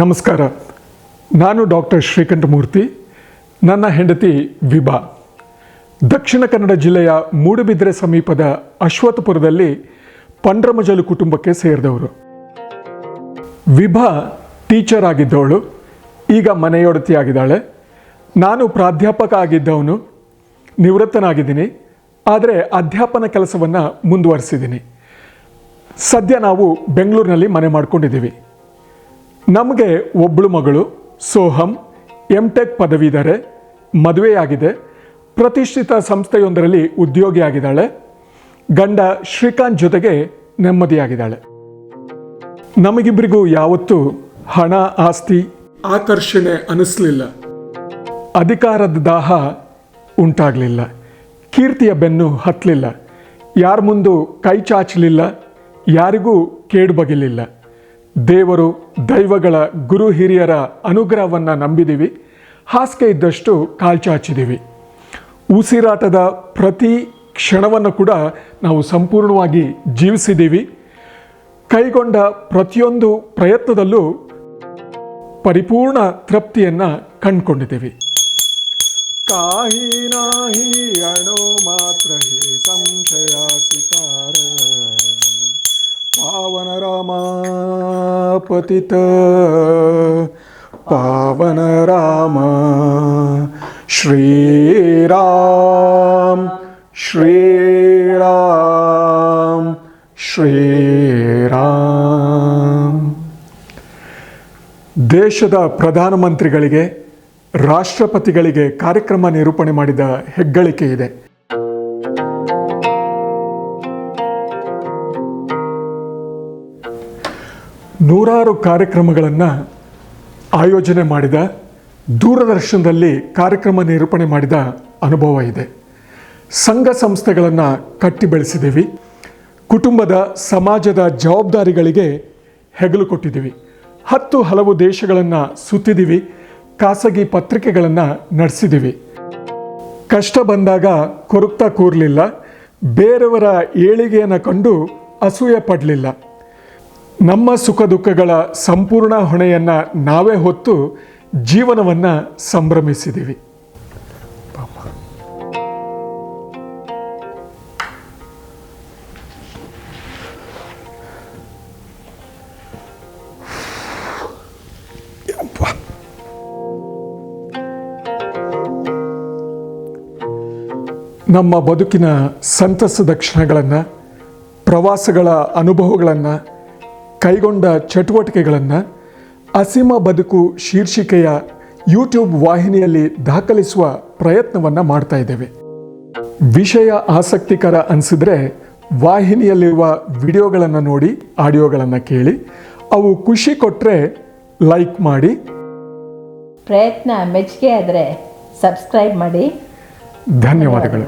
ನಮಸ್ಕಾರ. ನಾನು ಡಾಕ್ಟರ್ ಶ್ರೀಕಂಠಮೂರ್ತಿ ನನ್ನ ಹೆಂಡತಿ ವಿಭಾ. ದಕ್ಷಿಣ ಕನ್ನಡ ಜಿಲ್ಲೆಯ ಮೂಡುಬಿದ್ರೆ ಸಮೀಪದ ಅಶ್ವಥಪುರದಲ್ಲಿ ಪಂಡ್ರಮಜಲು ಕುಟುಂಬಕ್ಕೆ ಸೇರಿದವರು. ವಿಭಾ ಟೀಚರ್ ಆಗಿದ್ದವಳು, ಈಗ ಮನೆಯೊಡತಿಯಾಗಿದ್ದಾಳೆ. ನಾನು ಪ್ರಾಧ್ಯಾಪಕ ಆಗಿದ್ದವನು, ನಿವೃತ್ತನಾಗಿದ್ದೀನಿ, ಆದರೆ ಅಧ್ಯಾಪನ ಕೆಲಸವನ್ನು ಮುಂದುವರಿಸಿದ್ದೀನಿ. ಸದ್ಯ ನಾವು ಬೆಂಗಳೂರಿನಲ್ಲಿ ಮನೆ ಮಾಡ್ಕೊಂಡಿದ್ದೀವಿ. ನಮಗೆ ಒಬ್ಬಳು ಮಗಳು, ಸೋಹಂ ಎಂ ಟೆಕ್ ಪದವೀಧರೆ, ಮದುವೆಯಾಗಿದೆ. ಪ್ರತಿಷ್ಠಿತ ಸಂಸ್ಥೆಯೊಂದರಲ್ಲಿ ಉದ್ಯೋಗಿಯಾಗಿದ್ದಾಳೆ ಗಂಡ ಶ್ರೀಕಾಂತ್ ಜೊತೆಗೆ ನೆಮ್ಮದಿಯಾಗಿದ್ದಾಳೆ. ನಮಗಿಬ್ಬರಿಗೂ ಯಾವತ್ತೂ ಹಣ, ಆಸ್ತಿ, ಆಕರ್ಷಣೆ ಅನಿಸ್ಲಿಲ್ಲ. ಅಧಿಕಾರದ ದಾಹ ಉಂಟಾಗಲಿಲ್ಲ. ಕೀರ್ತಿಯ ಬೆನ್ನು ಹತ್ತಲಿಲ್ಲ ಯಾರ ಮುಂದೂ ಕೈ ಚಾಚಲಿಲ್ಲ. ಯಾರಿಗೂ ಕೇಡು ಬಗಿಲಿಲ್ಲ. ದೇವರು ದೈವಗಳ ಗುರು ಹಿರಿಯರ ಅನುಗ್ರಹವನ್ನು ನಂಬಿದ್ದೀವಿ ಹಾಸಿಗೆ ಇದ್ದಷ್ಟು ಕಾಲ್ಚಾಚಿದ್ದೀವಿ ಉಸಿರಾಟದ ಪ್ರತಿ ಕ್ಷಣವನ್ನು ಕೂಡ ನಾವು ಸಂಪೂರ್ಣವಾಗಿ ಜೀವಿಸಿದ್ದೀವಿ ಕೈಗೊಂಡ ಪ್ರತಿಯೊಂದು ಪ್ರಯತ್ನದಲ್ಲೂ ಪರಿಪೂರ್ಣ ತೃಪ್ತಿಯನ್ನು ಕಂಡುಕೊಂಡಿದ್ದೀವಿ ಕಾಹಿ ನಾಹಿ ಪತಿತ ಪಾವನ ರಾಮ. ಶ್ರೀರಾಮ್ ಶ್ರೀರಾಮ್ ಶ್ರೀರಾಮ್. ದೇಶದ ಪ್ರಧಾನಮಂತ್ರಿಗಳಿಗೆ ರಾಷ್ಟ್ರಪತಿಗಳಿಗೆ ಕಾರ್ಯಕ್ರಮ ನಿರೂಪಣೆ ಮಾಡಿದ ಹೆಗ್ಗಳಿಕೆ ಇದೆ. ನೂರಾರು ಕಾರ್ಯಕ್ರಮಗಳನ್ನು ಆಯೋಜನೆ ಮಾಡಿದ, ದೂರದರ್ಶನದಲ್ಲಿ ಕಾರ್ಯಕ್ರಮ ನಿರೂಪಣೆ ಮಾಡಿದ ಅನುಭವ ಇದೆ. ಸಂಘ ಸಂಸ್ಥೆಗಳನ್ನು ಕಟ್ಟಿ ಬೆಳೆಸಿದ್ದೀವಿ ಕುಟುಂಬದ, ಸಮಾಜದ ಜವಾಬ್ದಾರಿಗಳಿಗೆ ಹೆಗಲು ಕೊಟ್ಟಿದ್ದೀವಿ ಹತ್ತು ಹಲವು ದೇಶಗಳನ್ನು ಸುತ್ತಿದ್ದೀವಿ ಖಾಸಗಿ ಪತ್ರಿಕೆಗಳನ್ನು ನಡೆಸಿದ್ದೀವಿ ಕಷ್ಟ ಬಂದಾಗ ಕೊರಗ್ತಾ ಕೂರಲಿಲ್ಲ. ಬೇರೆಯವರ ಏಳಿಗೆಯನ್ನು ಕಂಡು ಅಸೂಯೆ ಪಡಲಿಲ್ಲ. ನಮ್ಮ ಸುಖ ದುಃಖಗಳ ಸಂಪೂರ್ಣ ಹೊಣೆಯನ್ನು ನಾವೇ ಹೊತ್ತು ಜೀವನವನ್ನು ಸಂಭ್ರಮಿಸಿದ್ದೀವಿ. ನಮ್ಮ ಬದುಕಿನ ಸಂತಸದ ಕ್ಷಣಗಳನ್ನು, ಪ್ರವಾಸಗಳ ಅನುಭವಗಳನ್ನು ಕೈಗೊಂಡ ಚಟುವಟಿಕೆಗಳನ್ನು ಅಸೀಮ ಬದುಕು ಶೀರ್ಷಿಕೆಯ ಯೂಟ್ಯೂಬ್ ವಾಹಿನಿಯಲ್ಲಿ ದಾಖಲಿಸುವ ಪ್ರಯತ್ನವನ್ನು ಮಾಡ್ತಾ ಇದ್ದೇವೆ. ವಿಷಯ ಆಸಕ್ತಿಕರ ಅನಿಸಿದ್ರೆ ವಾಹಿನಿಯಲ್ಲಿರುವ ವಿಡಿಯೋಗಳನ್ನು ನೋಡಿ ಆಡಿಯೋಗಳನ್ನು ಕೇಳಿ ಅವು ಖುಷಿ ಕೊಟ್ಟರೆ ಲೈಕ್ ಮಾಡಿ. ಪ್ರಯತ್ನ ಮೆಚ್ಚುಗೆ ಆದರೆ ಸಬ್ಸ್ಕ್ರೈಬ್ ಮಾಡಿ. ಧನ್ಯವಾದಗಳು.